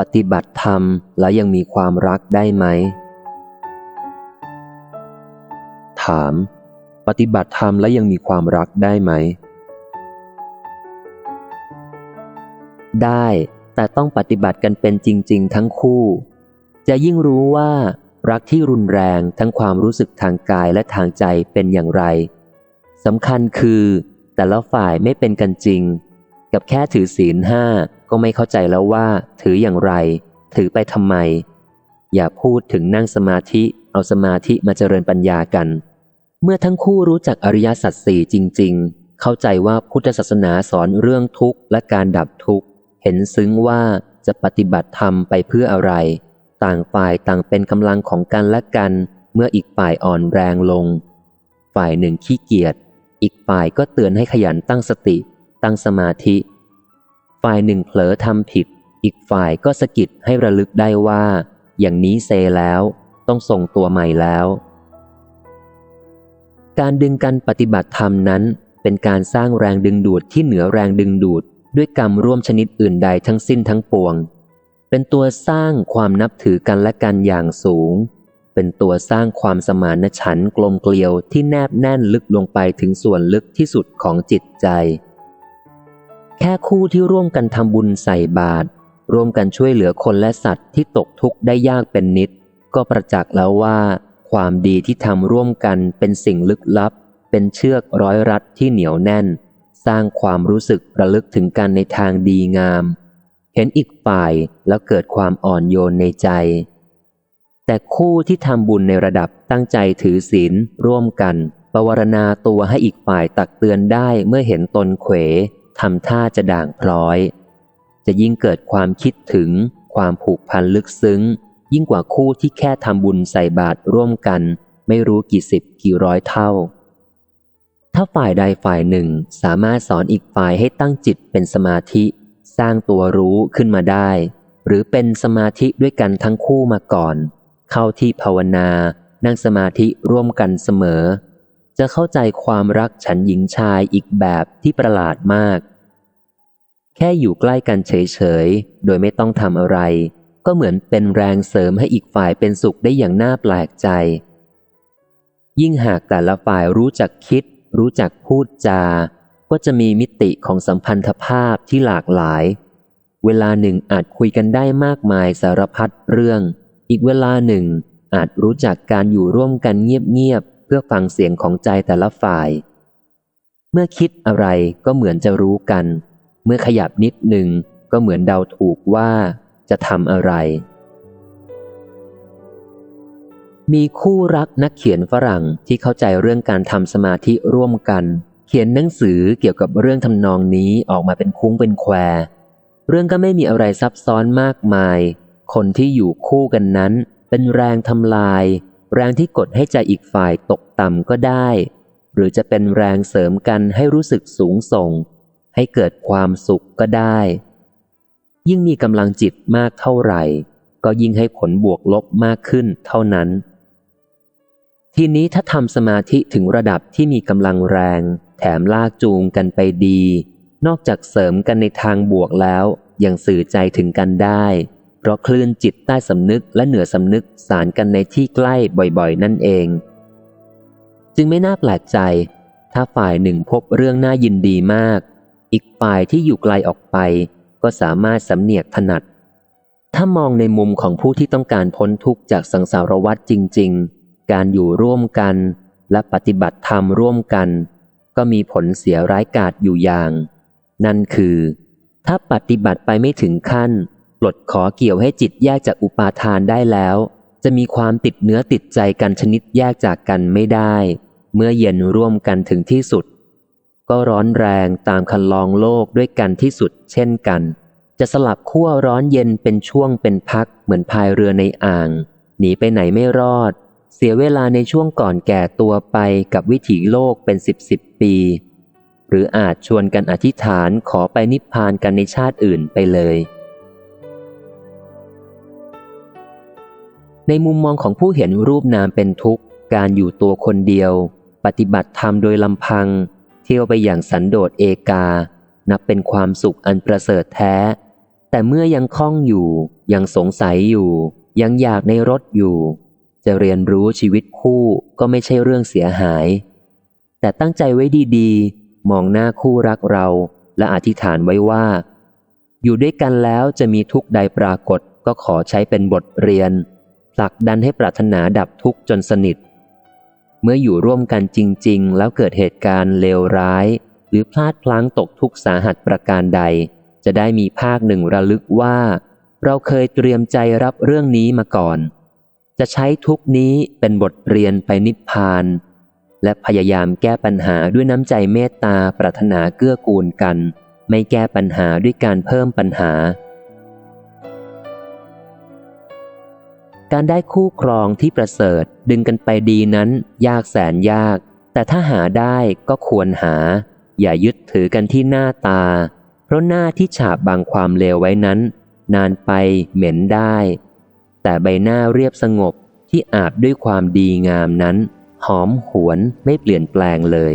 ปฏิบัติธรรมแล้วยังมีความรักได้ไหม ถาม ปฏิบัติธรรมแล้วยังมีความรักได้ไหม ได้ แต่ต้องปฏิบัติกันเป็นจริง ๆ ทั้งคู่ จะยิ่งรู้ว่ารักที่รุนแรงทั้งความรู้สึกทางกายและทางใจเป็นอย่างไรสำคัญคือ แต่ละฝ่ายไม่เป็นกันจริง กับแค่ถือศีลห้าก็ไม่เข้าใจแล้วว่า ถืออย่างไร ถือไปทำไม อย่าพูดถึงนั่งสมาธิเอาสมาธิมาเจริญปัญญากัน เมื่อทั้งคู่รู้จักอริยสัจสี่จริง ๆ เข้าใจว่าพุทธศาสนาสอนเรื่องทุกข์และการดับทุกข์ เห็นซึ้งว่าจะปฏิบัติธรรมไปเพื่ออะไร ต่างฝ่ายต่างเป็นกำลังของกันและกัน เมื่ออีกฝ่ายอ่อนแรงลง ฝ่ายหนึ่งขี้เกียจ อีกฝ่ายก็เตือนให้ขยันตั้งสติ ตั้งสมาธิ ฝ่ายหนึ่งเผลอทำผิด อีกฝ่ายก็สะกิดให้ระลึกได้ว่า อย่างนี้เซแล้วต้องส่งตัวใหม่แล้ว การดึงกันปฏิบัติธรรมนั้น เป็นการสร้างแรงดึงดูดที่เหนือแรงดึงดูด ด้วยกรรมร่วมชนิดอื่นใดทั้งสิ้นทั้งปวง เป็นตัวสร้างความนับถือกันและกันอย่างสูงเป็นตัวสร้างความสมานฉันท์กลมเกลียวที่แนบแน่นลึกลงไปถึงส่วนลึกที่สุดของจิตใจ แค่คู่ที่ร่วมกันทำบุญใส่บาตรร่วมกันช่วยเหลือคนและสัตว์ที่ตกทุกข์ได้ยากเป็นนิด ก็ประจักษ์แล้วว่า ความดีที่ทำร่วมกันเป็นสิ่งลึกลับ เป็นเชือกร้อยรัดที่เหนียวแน่น สร้างความรู้สึกระลึกถึงกันในทางดีงาม เห็นอีกฝ่ายแล้วเกิดความอ่อนโยนในใจ แต่คู่ที่ทำบุญในระดับตั้งใจถือศีลร่วมกันปวารณาตัวให้อีกฝ่ายตักเตือนได้เมื่อเห็นตนเขว ทำท่าจะด่างพร้อย จะยิ่งเกิดความคิดถึงความผูกพันลึกซึ้ง ยิ่งกว่าคู่ที่แค่ทำบุญใส่บาตรร่วมกัน ไม่รู้กี่สิบกี่ร้อยเท่า ถ้าฝ่ายใดฝ่ายหนึ่งสามารถสอนอีกฝ่ายให้ตั้งจิตเป็นสมาธิ สร้างตัวรู้ขึ้นมาได้ หรือเป็นสมาธิด้วยกันทั้งคู่มาก่อน เข้าที่ภาวนา นั่งสมาธิร่วมกันเสมอ จะเข้าใจความรักฉันหญิงชายอีกแบบที่ประหลาดมาก แค่อยู่ใกล้กันเฉยๆ โดยไม่ต้องทำอะไร ก็เหมือนเป็นแรงเสริมให้อีกฝ่ายเป็นสุขได้อย่างน่าแปลกใจ ยิ่งหากแต่ละฝ่ายรู้จักคิด รู้จักพูดจา ก็จะมีมิติของสัมพันธภาพที่หลากหลาย เวลาหนึ่งอาจคุยกันได้มากมายสารพัดเรื่อง อีกเวลาหนึ่งอาจรู้จักการอยู่ร่วมกันเงียบๆ พื่อฟังเสียงของใจแต่ละฝ่าย เมื่อคิดอะไรก็เหมือนจะรู้กัน เมื่อขยับนิดหนึ่งก็เหมือนเดาถูกว่าจะทำอะไร มีคู่รักนักเขียนฝรั่งที่เข้าใจเรื่องการทำสมาธิร่วมกัน เขียนหนังสือเกี่ยวกับเรื่องทำนองนี้ออกมาเป็นคุ้งเป็นแคว เรื่องก็ไม่มีอะไรซับซ้อนมากมาย คนที่อยู่คู่กันนั้นเป็นแรงทำลาย แรงที่กดให้ใจอีกฝ่ายตกต่ำก็ได้ หรือจะเป็นแรงเสริมกันให้รู้สึกสูงส่ง ให้เกิดความสุขก็ได้ ยิ่งมีกำลังจิตมากเท่าไหร่ ก็ยิ่งให้ผลบวกลบมากขึ้นเท่านั้น ทีนี้ถ้าทำสมาธิถึงระดับที่มีกำลังแรง แถมลากจูงกันไปดี นอกจากเสริมกันในทางบวกแล้วยังสื่อใจถึงกันได้ เพราะคลื่นจิตใต้สำนึกและเหนือสำนึกสารกันในที่ใกล้บ่อยๆ นั่นเอง จึงไม่น่าแปลกใจ ถ้าฝ่ายหนึ่งพบเรื่องน่ายินดีมาก อีกฝ่ายที่อยู่ไกลออกไป ก็สามารถสำเนียกถนัด ถ้ามองในมุมของผู้ที่ต้องการพ้นทุกข์จากสังสารวัฏจริง ๆ การอยู่ร่วมกัน และปฏิบัติธรรมร่วมกัน ก็มีผลเสียร้ายกาจอยู่อย่าง นั่นคือ ถ้าปฏิบัติไปไม่ถึงขั้น ปลดขอเกี่ยวให้จิตแยกจากอุปาทานได้แล้ว จะมีความติดเนื้อติดใจกันชนิดแยกจากกันไม่ได้ เมื่อเย็นร่วมกันถึงที่สุด ก็ร้อนแรงตามคันลองโลกด้วยกันที่สุด เช่นกัน จะสลับขั้วร้อนเย็นเป็นช่วงเป็นพักเหมือนพายเรือในอ่าง หนีไปไหนไม่รอด เสียเวลาในช่วงก่อนแก่ตัวไปกับวิถีโลกเป็นสิบสิบปี หรืออาจชวนกันอธิษฐานขอไปนิพพานกันในชาติอื่นไปเลย ในมุมมองของผู้เห็นรูปนามเป็นทุกข์ การอยู่ตัวคนเดียว ปฏิบัติธรรมโดยลำพัง เที่ยวไปอย่างสันโดษเอกา นับเป็นความสุขอันประเสริฐแท้ แต่เมื่อยังคล่องอยู่ ยังสงสัยอยู่ ยังอยากในรถอยู่ จะเรียนรู้ชีวิตคู่ก็ไม่ใช่เรื่องเสียหาย แต่ตั้งใจไว้ดีๆ มองหน้าคู่รักเราและอธิษฐานไว้ว่า อยู่ด้วยกันแล้วจะมีทุกข์ใดปรากฏก็ขอใช้เป็นบทเรียน ผลักดันให้ปรารถนาดับทุกข์จนสนิท เมื่ออยู่ร่วมกันจริง ๆ แล้วเกิดเหตุการณ์เลวร้าย หรือพลาดพลั้งตกทุกข์สาหัสประการใด จะได้มีภาคหนึ่งระลึกว่า เราเคยเตรียมใจรับเรื่องนี้มาก่อน จะใช้ทุกนี้เป็นบทเรียนไปนิพพาน และพยายามแก้ปัญหาด้วยน้ำใจเมตตาปรารถนาเกื้อกูลกัน ไม่แก้ปัญหาด้วยการเพิ่มปัญหา การได้คู่ครองที่ประเสริฐดึงกันไปดีนั้น ยากแสนยาก แต่ถ้าหาได้ก็ควรหา อย่ายึดถือกันที่หน้าตา เพราะหน้าที่ฉาบบังความเลวไว้นั้น นานไปเหม็นได้ แต่ใบหน้าเรียบสงบที่อาบด้วยความดีงามนั้น หอมหวนไม่เปลี่ยนแปลงเลย